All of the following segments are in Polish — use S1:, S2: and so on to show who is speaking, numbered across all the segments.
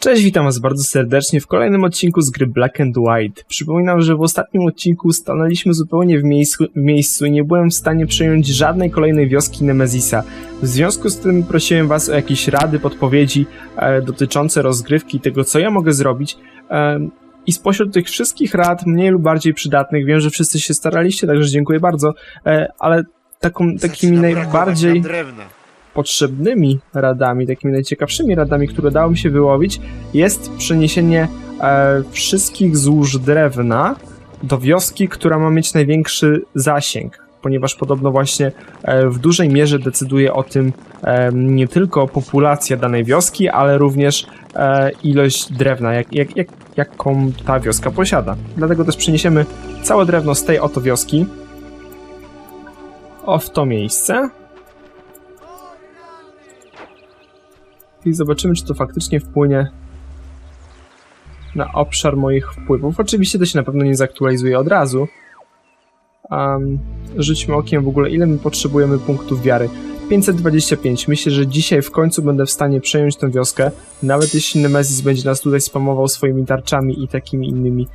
S1: Cześć, witam was bardzo serdecznie w kolejnym odcinku z gry Black and White. Przypominam, że w ostatnim odcinku stanęliśmy zupełnie w miejscu, w miejscu i nie byłem w stanie przejąć żadnej kolejnej wioski Nemezisa. W związku z tym prosiłem was o jakieś rady, podpowiedzi e, dotyczące rozgrywki, tego co ja mogę zrobić. E, I spośród tych wszystkich rad, mniej lub bardziej przydatnych, wiem, że wszyscy się staraliście, także dziękuję bardzo, e, ale taką, takimi najbardziej
S2: drewna.
S1: Potrzebnymi radami, takimi najciekawszymi radami, które udało mi się wyłowić, jest przeniesienie e, wszystkich złóż drewna do wioski, która ma mieć największy zasięg, ponieważ podobno właśnie e, w dużej mierze decyduje o tym e, nie tylko populacja danej wioski, ale również e, ilość drewna, jak, jak, jak, jaką ta wioska posiada. Dlatego też przeniesiemy całe drewno z tej oto wioski o w to miejsce. I zobaczymy, czy to faktycznie wpłynie na obszar moich wpływów. Oczywiście to się na pewno nie zaktualizuje od razu. Um, rzućmy okiem w ogóle, ile my potrzebujemy punktów wiary. 525. Myślę, że dzisiaj w końcu będę w stanie przejąć tę wioskę, nawet jeśli Nemesis będzie nas tutaj spamował swoimi tarczami i takimi innymi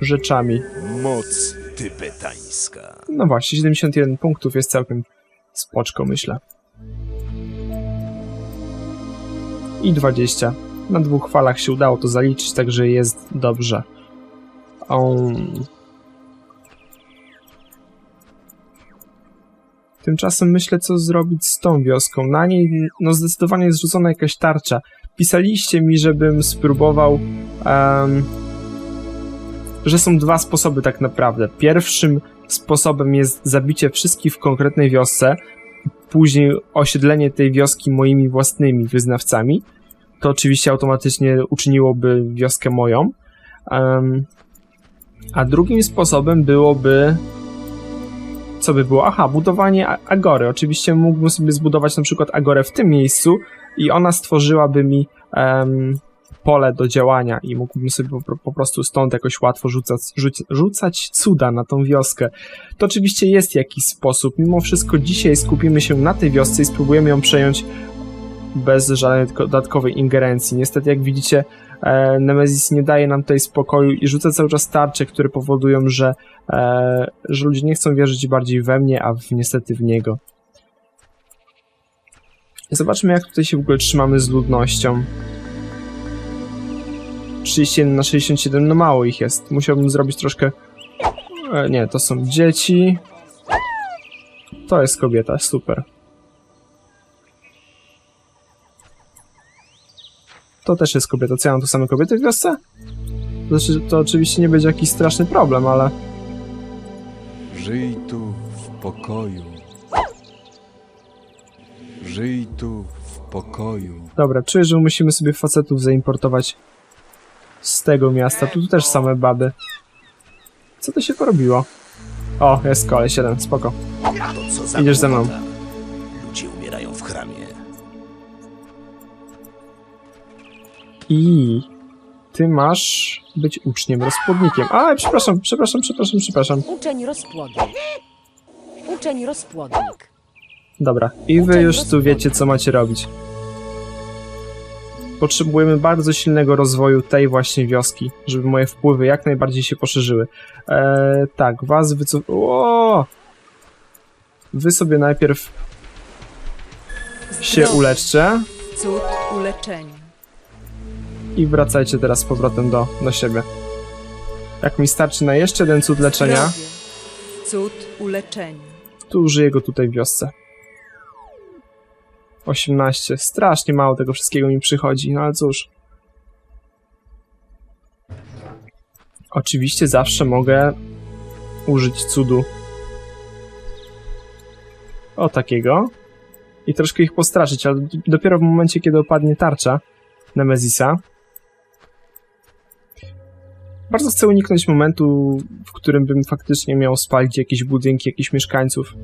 S1: rzeczami.
S2: Moc tybetańska.
S1: No właśnie, 71 punktów jest całkiem spoczko, myślę. I 20. Na dwóch falach się udało to zaliczyć, także jest dobrze. Um. Tymczasem myślę, co zrobić z tą wioską. Na niej, no zdecydowanie jest rzucona jakaś tarcza. Pisaliście mi, żebym spróbował, um, że są dwa sposoby tak naprawdę. Pierwszym sposobem jest zabicie wszystkich w konkretnej wiosce, później osiedlenie tej wioski moimi własnymi wyznawcami, to oczywiście automatycznie uczyniłoby wioskę moją. Um, a drugim sposobem byłoby. Co by było? Aha, budowanie agory. Oczywiście mógłbym sobie zbudować na przykład agorę w tym miejscu i ona stworzyłaby mi em, pole do działania i mógłbym sobie po, po prostu stąd jakoś łatwo rzucać, rzuc, rzucać cuda na tą wioskę. To oczywiście jest jakiś sposób. Mimo wszystko dzisiaj skupimy się na tej wiosce i spróbujemy ją przejąć bez żadnej dodatkowej ingerencji. Niestety, jak widzicie, e, Nemesis nie daje nam tutaj spokoju i rzuca cały czas tarcze, które powodują, że, e, że ludzie nie chcą wierzyć bardziej we mnie, a w, niestety w niego. Zobaczmy, jak tutaj się w ogóle trzymamy z ludnością. 31 na 67, no mało ich jest. Musiałbym zrobić troszkę... E, nie, to są dzieci. To jest kobieta, super. To też jest kobieta. Co ja mam tu same kobiety w wiosce? Znaczy, to oczywiście nie będzie jakiś straszny problem, ale...
S3: Żyj tu w pokoju. Żyj tu w pokoju.
S1: Dobra, czuję, że musimy sobie facetów zaimportować z tego miasta. Tu też same baby. Co to się porobiło? O, jest koleś jeden, spoko.
S4: To
S1: Idziesz ze mną. I ty masz być uczniem, rozpłodnikiem. A, przepraszam, przepraszam, przepraszam, przepraszam.
S5: Uczeń rozpłodnik. Uczeń rozpłodnik.
S1: Dobra, i wy już tu wiecie, co macie robić. Potrzebujemy bardzo silnego rozwoju tej właśnie wioski, żeby moje wpływy jak najbardziej się poszerzyły. Eee, tak, was wycof... O! Wy sobie najpierw się uleczcie
S5: Cud uleczenia.
S1: I wracajcie teraz z powrotem do, do siebie. Jak mi starczy na jeszcze jeden cud leczenia,
S5: Cud uleczenia.
S1: to użyję go tutaj w wiosce. 18. Strasznie mało tego wszystkiego mi przychodzi, no ale cóż. Oczywiście zawsze mogę użyć cudu. O takiego. I troszkę ich postraszyć, ale dopiero w momencie, kiedy opadnie tarcza Nemezisa. Bardzo chcę uniknąć momentu, w którym bym faktycznie miał spalić jakieś budynki, jakichś mieszkańców.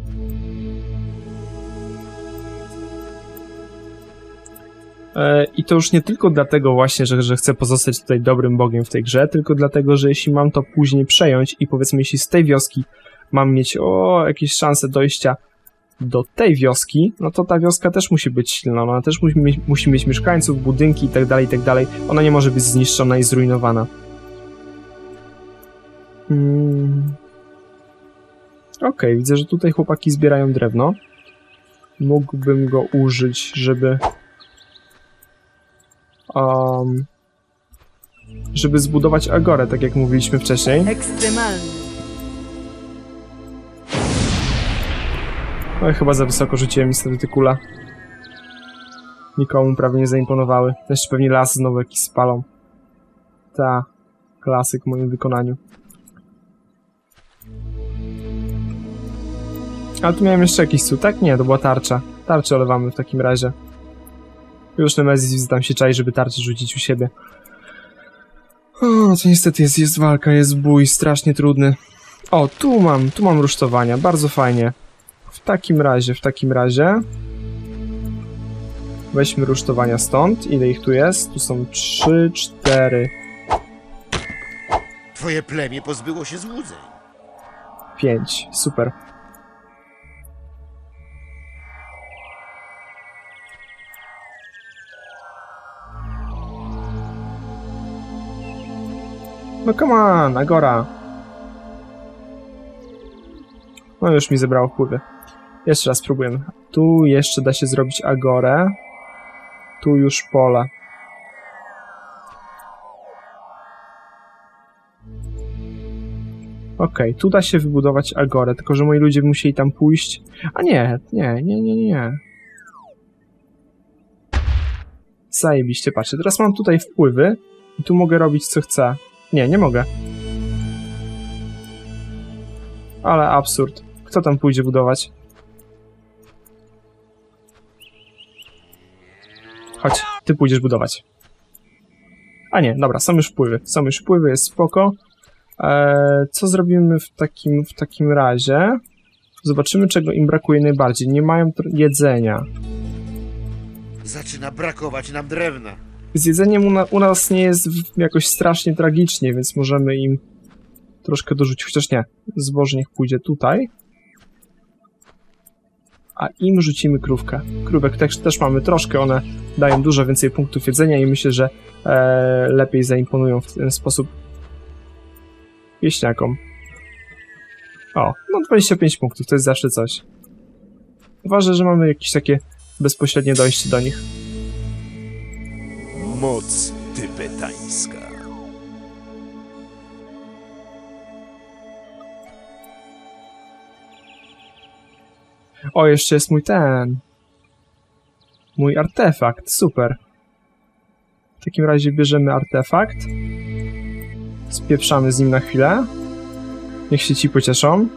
S1: E, I to już nie tylko dlatego właśnie, że, że chcę pozostać tutaj dobrym bogiem w tej grze, tylko dlatego, że jeśli mam to później przejąć i powiedzmy, jeśli z tej wioski mam mieć o jakieś szanse dojścia do tej wioski, no to ta wioska też musi być silna, ona też musi mieć, musi mieć mieszkańców, budynki itd., tak itd. Ona nie może być zniszczona i zrujnowana. Hmm. Okej, widzę, że tutaj chłopaki zbierają drewno. Mógłbym go użyć, żeby... Um, żeby zbudować agorę, tak jak mówiliśmy wcześniej.
S5: Ekstremalny.
S1: No i chyba za wysoko rzuciłem niestety te kule. Nikomu prawie nie zaimponowały. Jeszcze pewnie las znowu jakiś spalą. Ta, klasyk w moim wykonaniu. Ale tu miałem jeszcze jakiś cud, tak? Nie, to była tarcza. Tarczę olewamy w takim razie. Już Nemezis tam się czai, żeby tarczę rzucić u siebie. O, to niestety jest, jest walka, jest bój, strasznie trudny. O, tu mam, tu mam rusztowania, bardzo fajnie. W takim razie, w takim razie... Weźmy rusztowania stąd. Ile ich tu jest? Tu są trzy, cztery,
S4: Twoje plemię pozbyło się złudzeń.
S1: pięć. Super. No come on, Agora. No już mi zebrało wpływy. Jeszcze raz spróbujemy. Tu jeszcze da się zrobić Agorę. Tu już pole. Okej, tu da się wybudować Agorę, tylko że moi ludzie musieli tam pójść. A nie, nie, nie, nie, nie. Zajebiście, patrzcie, teraz mam tutaj wpływy i tu mogę robić co chcę. Nie, nie mogę. Ale absurd. Kto tam pójdzie budować? Chodź, ty pójdziesz budować. A nie, dobra, są już wpływy. Są już wpływy, jest spoko. Eee, co zrobimy w takim, w takim razie? Zobaczymy, czego im brakuje najbardziej. Nie mają jedzenia.
S4: Zaczyna brakować nam drewna.
S1: Z jedzeniem u, na, u nas nie jest jakoś strasznie tragicznie, więc możemy im troszkę dorzucić. Chociaż nie, zboże niech pójdzie tutaj. A im rzucimy krówkę. Krówek też, też mamy troszkę, one dają dużo więcej punktów jedzenia i myślę, że e, lepiej zaimponują w ten sposób wieśniakom. O, no 25 punktów, to jest zawsze coś. Ważne, że mamy jakieś takie bezpośrednie dojście do nich.
S2: Moc tybetańska.
S1: O, jeszcze jest mój ten. Mój artefakt, super. W takim razie bierzemy artefakt. Spieprzamy z nim na chwilę. Niech się ci pocieszą.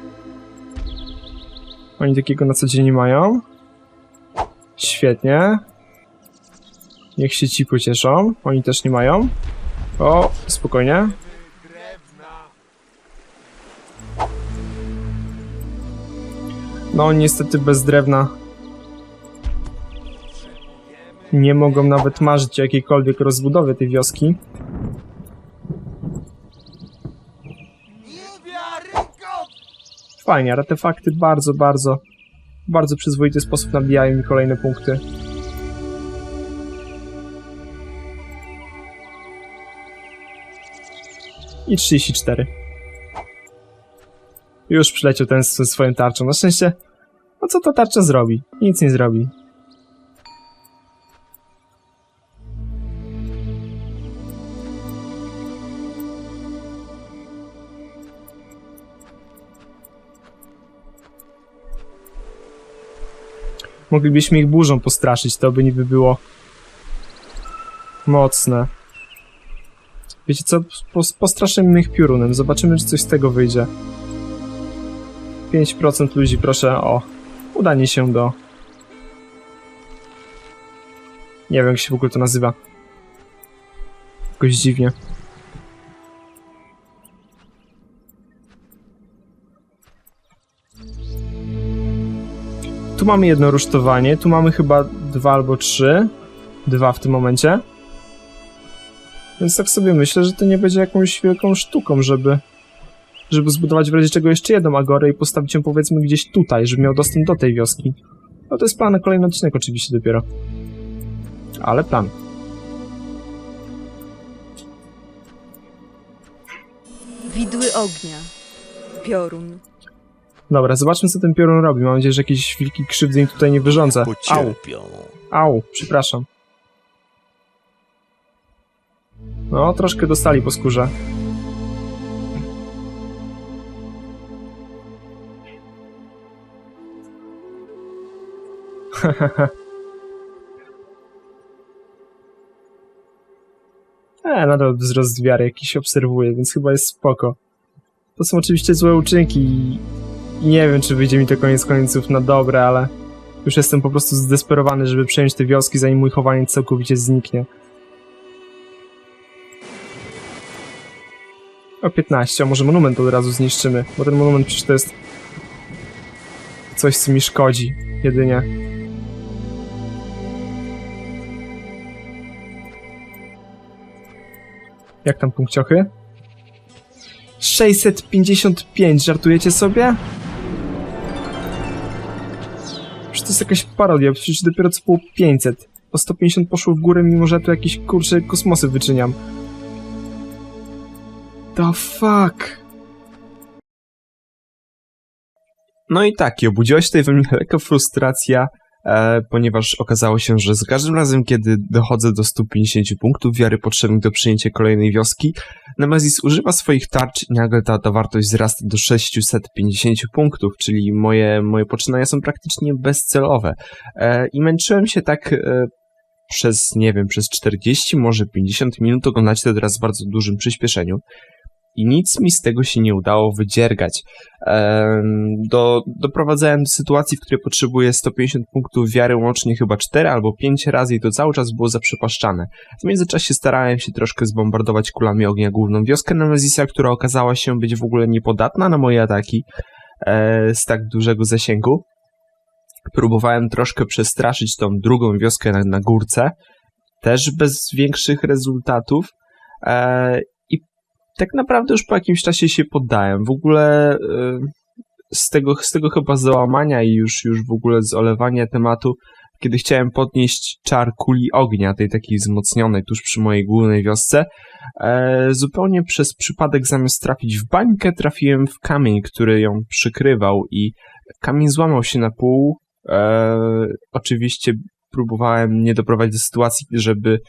S1: Oni takiego na co dzień nie mają. Świetnie. Niech się ci pocieszą. Oni też nie mają. O, spokojnie. No, niestety bez drewna nie mogą nawet marzyć o jakiejkolwiek rozbudowie tej wioski. Fajnie, artefakty bardzo, bardzo, bardzo przyzwoity sposób nabijają mi kolejne punkty. I 34. Już przyleciał ten z swoją tarczą. Na szczęście, no co ta tarcza zrobi? Nic nie zrobi. Moglibyśmy ich burzą postraszyć, to by niby było mocne. Wiecie co? Pos- Postraszymy ich piorunem, zobaczymy, czy coś z tego wyjdzie. 5% ludzi, proszę o udanie się do... Nie wiem, jak się w ogóle to nazywa. Jakoś dziwnie. Tu mamy jedno rusztowanie, tu mamy chyba dwa albo trzy. Dwa w tym momencie. Więc tak sobie myślę, że to nie będzie jakąś wielką sztuką, żeby
S6: żeby zbudować w razie czego jeszcze jedną agorę i postawić ją powiedzmy gdzieś tutaj, żeby miał dostęp do tej wioski. No to jest plan na kolejny odcinek oczywiście dopiero. Ale plan.
S5: Widły ognia. Piorun.
S6: Dobra, zobaczmy co ten piorun robi. Mam nadzieję, że jakieś wielki krzywdy im tutaj nie wyrządza. Au, au, przepraszam. No, troszkę dostali po skórze. E, nadal wzrost wiary jakiś obserwuję, więc chyba jest spoko. To są oczywiście złe uczynki i, nie wiem, czy wyjdzie mi to koniec końców na dobre, ale już jestem po prostu zdesperowany, żeby przejąć te wioski, zanim mój chowaniec całkowicie zniknie. O 15, a może monument od razu zniszczymy, bo ten monument przecież to jest coś, co mi szkodzi, jedynie. Jak tam punkciochy? 655, żartujecie sobie? Przecież to jest jakaś parodia, przecież dopiero co było 500. O 150 poszło w górę, mimo że tu jakieś kurcze kosmosy wyczyniam. The fuck? No i tak, i obudziła się tutaj we mnie lekka frustracja, e, ponieważ okazało się, że za każdym razem, kiedy dochodzę do 150 punktów wiary potrzebnych do przyjęcia kolejnej wioski, Nemesis używa swoich tarcz i nagle ta, ta wartość wzrasta do 650 punktów, czyli moje, moje poczynania są praktycznie bezcelowe. E, I męczyłem się tak e, przez, nie wiem, przez 40, może 50 minut, oglądać to teraz w bardzo dużym przyspieszeniu. I nic mi z tego się nie udało wydziergać. Do, doprowadzałem do sytuacji, w której potrzebuję 150 punktów wiary łącznie chyba 4 albo 5 razy i to cały czas było zaprzepaszczane. W międzyczasie starałem się troszkę zbombardować kulami ognia główną wioskę Nemezisa, która okazała się być w ogóle niepodatna na moje ataki e, z tak dużego zasięgu. Próbowałem troszkę przestraszyć tą drugą wioskę na, na górce, też bez większych rezultatów. Tak naprawdę już po jakimś czasie się poddałem. W ogóle e, z tego, z tego chyba załamania i już, już w ogóle z olewania tematu, kiedy chciałem podnieść czar kuli ognia, tej takiej wzmocnionej tuż przy mojej głównej wiosce, e, zupełnie przez przypadek zamiast trafić w bańkę, trafiłem w kamień, który ją przykrywał i kamień złamał się na pół. E, oczywiście próbowałem nie doprowadzić do sytuacji, żeby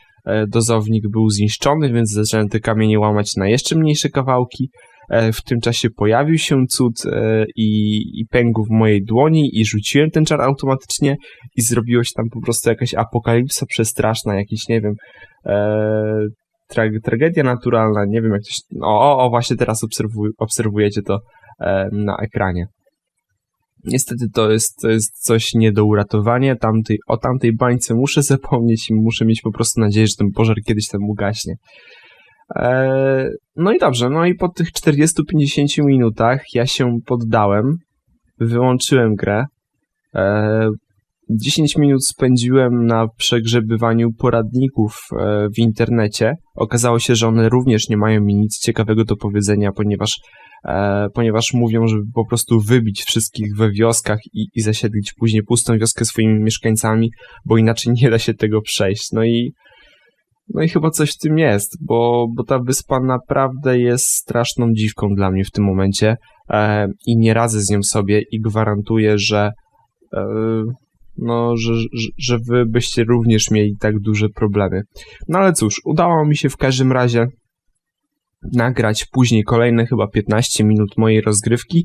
S6: dozownik był zniszczony, więc zacząłem te kamienie łamać na jeszcze mniejsze kawałki. E, W tym czasie pojawił się cud e, i, i pękł w mojej dłoni i rzuciłem ten czar automatycznie i zrobiło się tam po prostu jakaś apokalipsa przestraszna, jakiś, nie wiem, e, tra tragedia naturalna, nie wiem jak to się... O, o, o właśnie teraz obserwuj, obserwujecie to e, na ekranie. Niestety to jest, to jest coś nie do uratowania. Tamtej, o tamtej bańce muszę zapomnieć i muszę mieć po prostu nadzieję, że ten pożar kiedyś tam ugaśnie. Eee, no i dobrze, no i po tych 40-50 minutach ja się poddałem, wyłączyłem grę. Eee, 10 minut spędziłem na przegrzebywaniu poradników e, w internecie. Okazało się, że one również nie mają mi nic ciekawego do powiedzenia, ponieważ, e, ponieważ mówią, żeby po prostu wybić wszystkich we wioskach i, i zasiedlić później pustą wioskę swoimi mieszkańcami, bo inaczej nie da się tego przejść. No i no i chyba coś w tym jest, bo, bo ta wyspa naprawdę jest straszną dziwką dla mnie w tym momencie e, i nie radzę z nią sobie i gwarantuję, że e, no, że, że, że wy byście również mieli tak duże problemy. No ale cóż, udało mi się w każdym razie nagrać później kolejne chyba 15 minut mojej rozgrywki,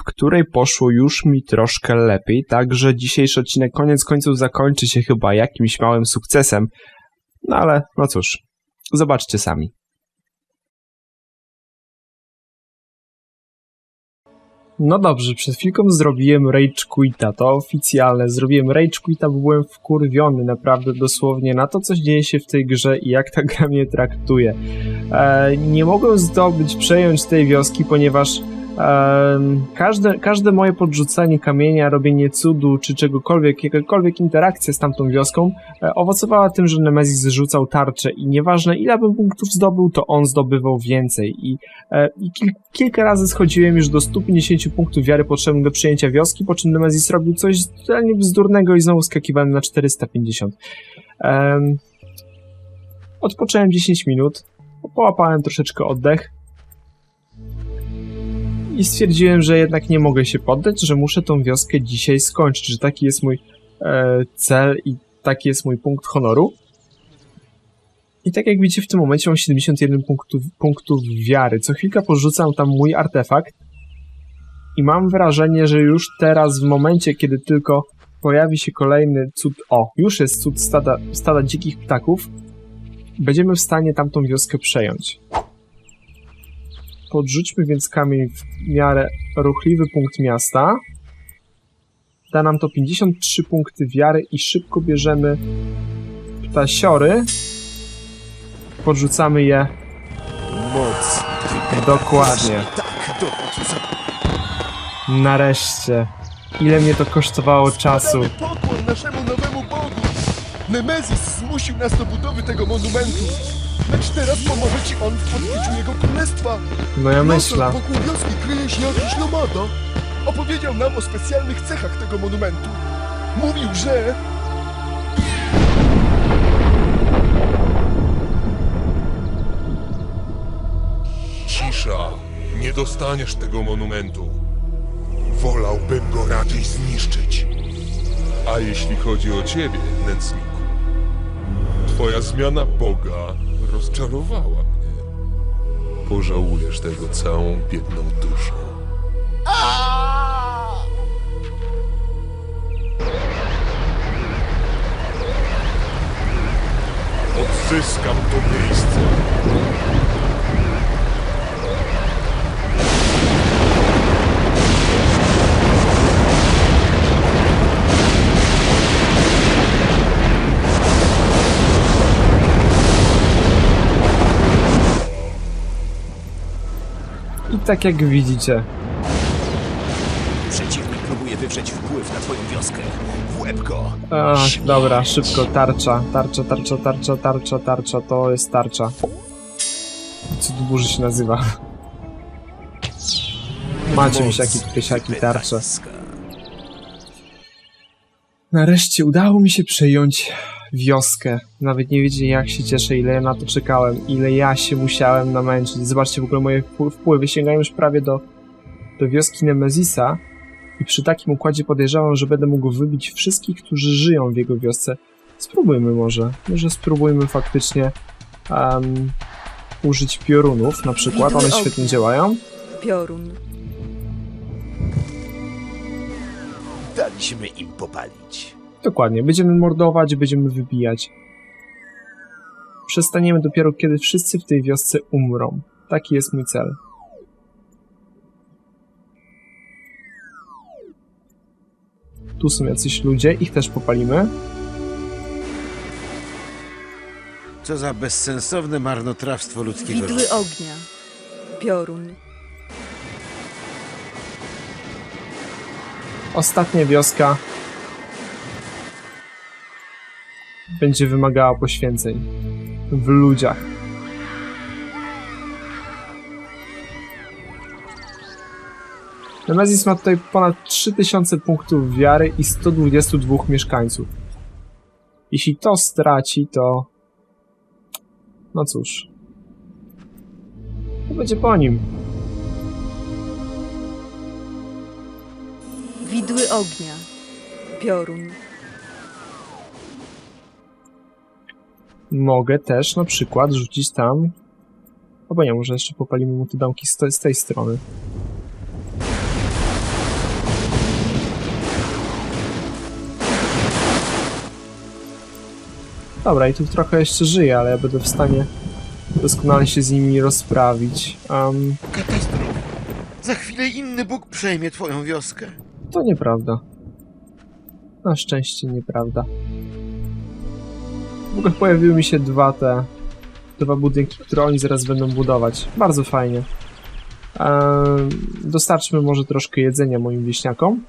S6: w której poszło już mi troszkę lepiej, także dzisiejszy odcinek koniec końców zakończy się chyba jakimś małym sukcesem, no ale no cóż, zobaczcie sami. No dobrze, przed chwilką zrobiłem Rage Quita, to oficjalne. Zrobiłem Rage Quita, bo byłem wkurwiony naprawdę dosłownie na to, co dzieje się w tej grze i jak ta gra mnie traktuje. E, nie mogłem zdobyć, przejąć tej wioski, ponieważ
S1: każde, każde moje podrzucenie kamienia, robienie cudu czy czegokolwiek, jakakolwiek interakcja z tamtą wioską e, owocowała tym, że Nemezis rzucał tarczę i nieważne ile bym punktów zdobył, to on zdobywał więcej i, e, i kil, kilka razy schodziłem już do 150 punktów wiary potrzebnych do przyjęcia wioski, po czym Nemezis robił coś totalnie bzdurnego i znowu skakiwałem na 450. Em, odpocząłem 10 minut, połapałem troszeczkę oddech i stwierdziłem, że jednak nie mogę się poddać, że muszę tą wioskę dzisiaj skończyć, że taki jest mój e, cel i taki jest mój punkt honoru. I tak jak widzicie, w tym momencie mam 71 punktów, punktów wiary. Co chwilkę porzucam tam mój artefakt i mam wrażenie, że już teraz, w momencie, kiedy tylko pojawi się kolejny cud, o, już jest cud stada, stada dzikich ptaków, będziemy w stanie tamtą wioskę przejąć. Podrzućmy więc kamień w miarę ruchliwy punkt miasta. Da nam to 53 punkty wiary i szybko bierzemy ptasiory. Podrzucamy je
S2: Moc
S1: dokładnie.
S2: tak.
S1: Nareszcie. Ile mnie to kosztowało czasu.
S7: Pokłon naszemu nowemu Bogu. Nemezis zmusił nas do budowy tego monumentu. Lecz teraz pomoże ci on w odbiciu jego królestwa.
S1: No ja myślę.
S7: Wokół wioski kryje się jakiś nomada. Opowiedział nam o specjalnych cechach tego monumentu. Mówił, że...
S8: Cisza! Nie dostaniesz tego monumentu. Wolałbym go raczej zniszczyć. A jeśli chodzi o ciebie, nędzniku, twoja zmiana Boga rozczarowała mnie. Pożałujesz tego całą biedną duszą. Odzyskam to miejsce.
S1: Tak jak widzicie,
S2: Przeciwnik próbuje wywrzeć wpływ na twoją wioskę. W łeb go.
S1: Ach, dobra, szybko, tarcza, tarcza, tarcza, tarcza, tarcza, tarcza, to jest tarcza. Cud burzy się nazywa. Macie misiaki, pysiaki, tarcze. Nareszcie udało mi się przejąć wioskę. Nawet nie wiecie jak się cieszę, ile ja na to czekałem, ile ja się musiałem namęczyć. Zobaczcie w ogóle moje wpł- wpływy sięgają już prawie do, do wioski Nemezisa i przy takim układzie podejrzewam, że będę mógł wybić wszystkich, którzy żyją w jego wiosce. Spróbujmy może. Może spróbujmy faktycznie um, użyć piorunów na przykład. One świetnie działają.
S5: Piorun.
S2: Daliśmy im popalić.
S1: Dokładnie, będziemy mordować, będziemy wybijać. Przestaniemy dopiero, kiedy wszyscy w tej wiosce umrą. Taki jest mój cel. Tu są jacyś ludzie, ich też popalimy.
S4: Co za bezsensowne marnotrawstwo ludzkiego
S5: Widły
S4: życia.
S5: ognia. Piorun.
S1: Ostatnia wioska będzie wymagała poświęceń w ludziach. Nemezis ma tutaj ponad 3000 punktów wiary i 122 mieszkańców. Jeśli to straci, to... No cóż. To będzie po nim.
S5: Widły ognia. Piorun.
S1: Mogę też na przykład rzucić tam. Albo nie, może jeszcze popalimy mu te domki z, z tej strony. Dobra, i tu trochę jeszcze żyje, ale ja będę w stanie doskonale się z nimi rozprawić. Um,
S4: Katastrofa. Za chwilę inny Bóg przejmie twoją wioskę.
S1: to nieprawda. Na szczęście nieprawda. W ogóle pojawiły mi się dwa te... Dwa budynki, które oni zaraz będą budować. Bardzo fajnie. Eee, dostarczmy może troszkę jedzenia moim wieśniakom.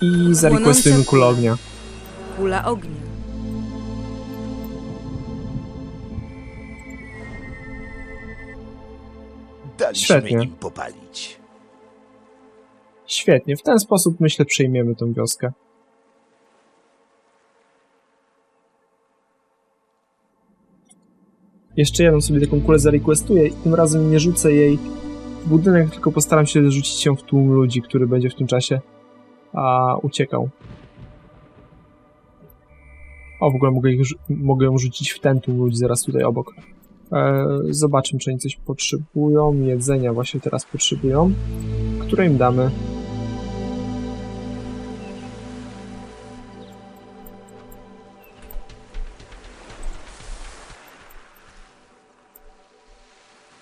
S1: I zarequestujmy
S5: Płonąca
S1: kulę
S5: kula.
S1: ognia.
S5: Kula ognia.
S2: Daliśmy
S1: Świetnie.
S2: im popalić.
S1: Świetnie, w ten sposób myślę przejmiemy tą wioskę. Jeszcze jedną sobie taką kulę zarequestuję i tym razem nie rzucę jej w budynek, tylko postaram się rzucić ją w tłum ludzi, który będzie w tym czasie a, uciekał. O, w ogóle mogę, ich, mogę ją rzucić w ten tłum ludzi zaraz tutaj obok. E, czy oni coś potrzebują. Jedzenia właśnie teraz potrzebują, które im damy.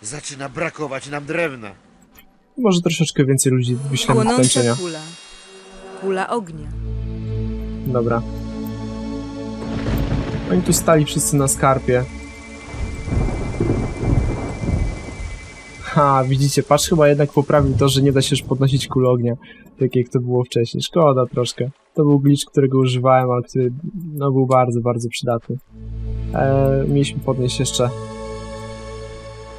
S4: Zaczyna brakować nam drewna.
S1: Może troszeczkę więcej ludzi wyślemy do tańczenia.
S5: kula. Kula ognia.
S1: Dobra. Oni tu stali wszyscy na skarpie. Ha, widzicie, patrz chyba jednak poprawił to, że nie da się już podnosić kul ognia, tak jak to było wcześniej. Szkoda troszkę. To był glitch, którego używałem, ale który no, był bardzo, bardzo przydatny. Eee, mieliśmy podnieść jeszcze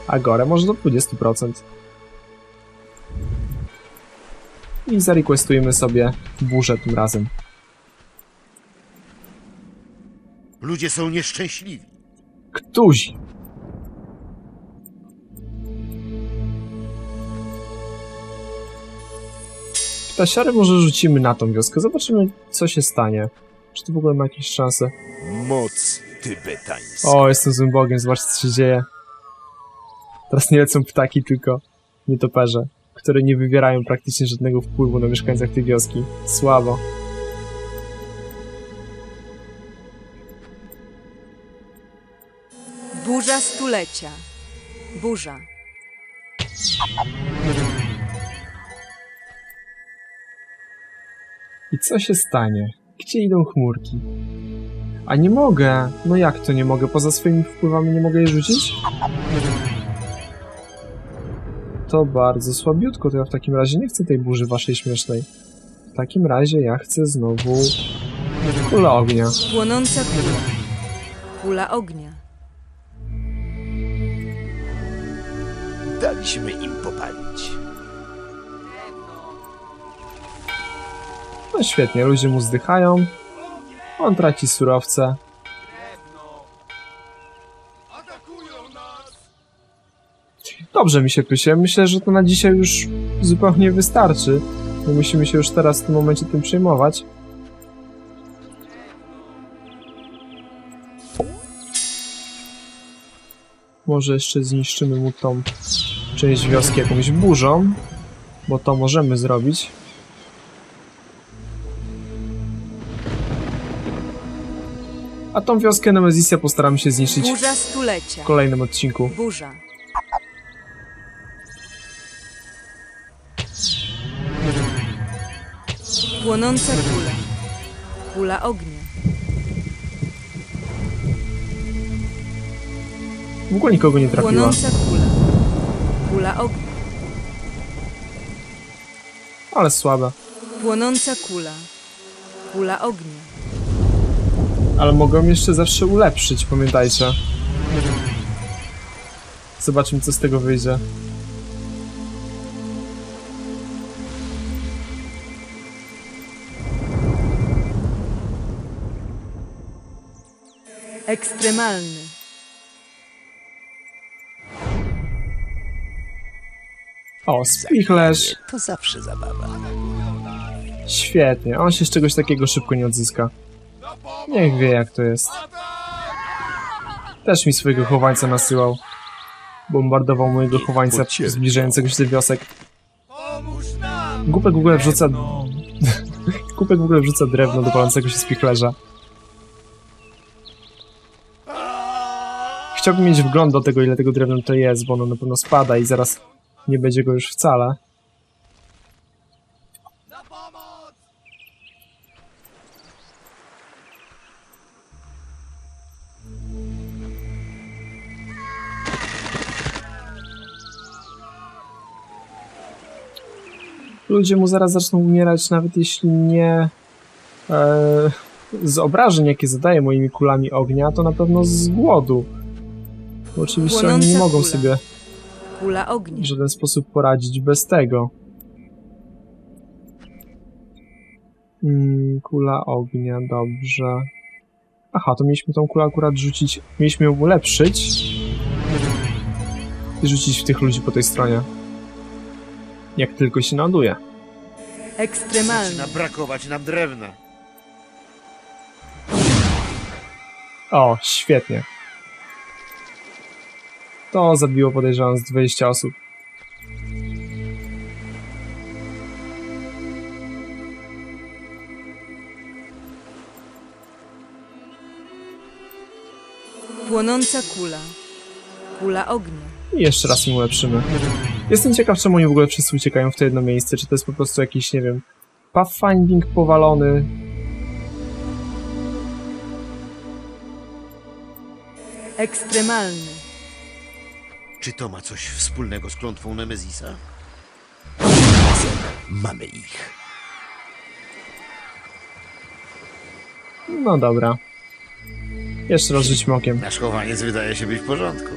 S1: Agorę, może do 20%. I zarequestujemy sobie burzę tym razem.
S4: Ludzie są nieszczęśliwi.
S1: Któzi? Ptasiary może rzucimy na tą wioskę. Zobaczymy, co się stanie. Czy to w ogóle ma jakieś szanse?
S2: Moc tybetańska.
S1: O, jestem złym bogiem, zobaczcie, co się dzieje. Teraz nie lecą ptaki, tylko nietoperze, które nie wywierają praktycznie żadnego wpływu na mieszkańcach tej wioski. Słabo.
S5: Burza stulecia. Burza.
S1: I co się stanie? Gdzie idą chmurki? A nie mogę! No jak to nie mogę? Poza swoimi wpływami nie mogę je rzucić? To bardzo słabiutko, to ja w takim razie nie chcę tej burzy waszej śmiesznej. W takim razie ja chcę znowu kulę ognia.
S5: Płonąca kula. Kula ognia.
S2: Daliśmy im popalić.
S1: No świetnie, ludzie mu zdychają. On traci surowce. Dobrze mi się pysie. Myślę, że to na dzisiaj już zupełnie wystarczy. Nie musimy się już teraz w tym momencie tym przejmować. Może jeszcze zniszczymy mu tą część wioski jakąś burzą, bo to możemy zrobić. A tą wioskę Nemezisia postaramy się zniszczyć
S5: Burza stulecia.
S1: w kolejnym odcinku.
S5: Burza. Płonąca kula. Kula ognia.
S1: W ogóle nikogo nie trafiła.
S5: Płonąca kula. Kula ognia.
S1: Ale słabe.
S5: Płonąca kula. Kula ognia.
S1: Ale mogą jeszcze zawsze ulepszyć, pamiętajcie. Zobaczymy, co z tego wyjdzie.
S5: Ekstremalny.
S1: O, spichlerz.
S2: To zawsze zabawa.
S1: Świetnie. On się z czegoś takiego szybko nie odzyska. Niech wie, jak to jest. Też mi swojego chowańca nasyłał. Bombardował mojego chowańca zbliżającego się do wiosek. Głupek w ogóle wrzuca... Głupek w ogóle wrzuca drewno do palącego się spichlerza. chciałbym mieć wgląd do tego, ile tego drewna to jest, bo ono na pewno spada i zaraz nie będzie go już wcale. Ludzie mu zaraz zaczną umierać, nawet jeśli nie e, z obrażeń, jakie zadaje moimi kulami ognia, to na pewno z głodu. Bo oczywiście oni nie
S5: Płonąca
S1: mogą
S5: kula.
S1: sobie
S5: Kula ognia.
S1: w żaden sposób poradzić bez tego. Mm, kula ognia, dobrze. Aha, to mieliśmy tą kulę akurat rzucić. Mieliśmy ją ulepszyć. I rzucić w tych ludzi po tej stronie. Jak tylko się naduje.
S5: Ekstremalny.
S4: Zaczyna brakować nam drewna.
S1: O, świetnie. To zabiło podejrzewam z 20 osób.
S5: Płonąca kula. Kula ognia.
S1: I jeszcze raz im ulepszymy. Jestem ciekaw, czemu oni w ogóle wszyscy uciekają w to jedno miejsce. Czy to jest po prostu jakiś, nie wiem, pathfinding powalony?
S5: Ekstremalny.
S4: Czy to ma coś wspólnego z klątwą Nemezisa?
S2: Mamy ich.
S1: No dobra. Jeszcze raz rzućmy okiem.
S4: Nasz chowaniec wydaje się być w porządku.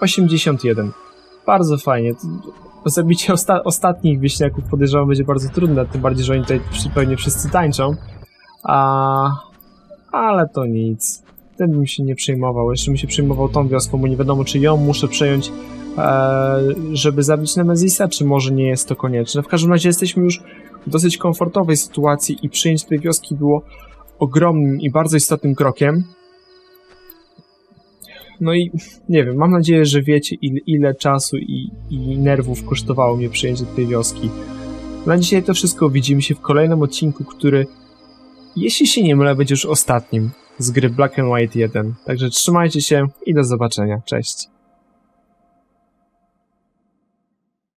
S1: 81. Bardzo fajnie. Zabicie osta ostatnich wieśniaków podejrzewam będzie bardzo trudne, tym bardziej, że oni tutaj pewnie wszyscy tańczą. A... Ale to nic. Tym bym się nie przejmował. Jeszcze bym się przejmował tą wioską, bo nie wiadomo, czy ją muszę przejąć, e, żeby zabić Nemezisa, czy może nie jest to konieczne. W każdym razie jesteśmy już w dosyć komfortowej sytuacji i przyjęcie tej wioski było ogromnym i bardzo istotnym krokiem. No i nie wiem, mam nadzieję, że wiecie ile, ile czasu i, i nerwów kosztowało mnie przyjęcie tej wioski. Na dzisiaj to wszystko. Widzimy się w kolejnym odcinku, który, jeśli się nie mylę, będzie już ostatnim z gry Black and White 1. Także trzymajcie się i do zobaczenia. Cześć.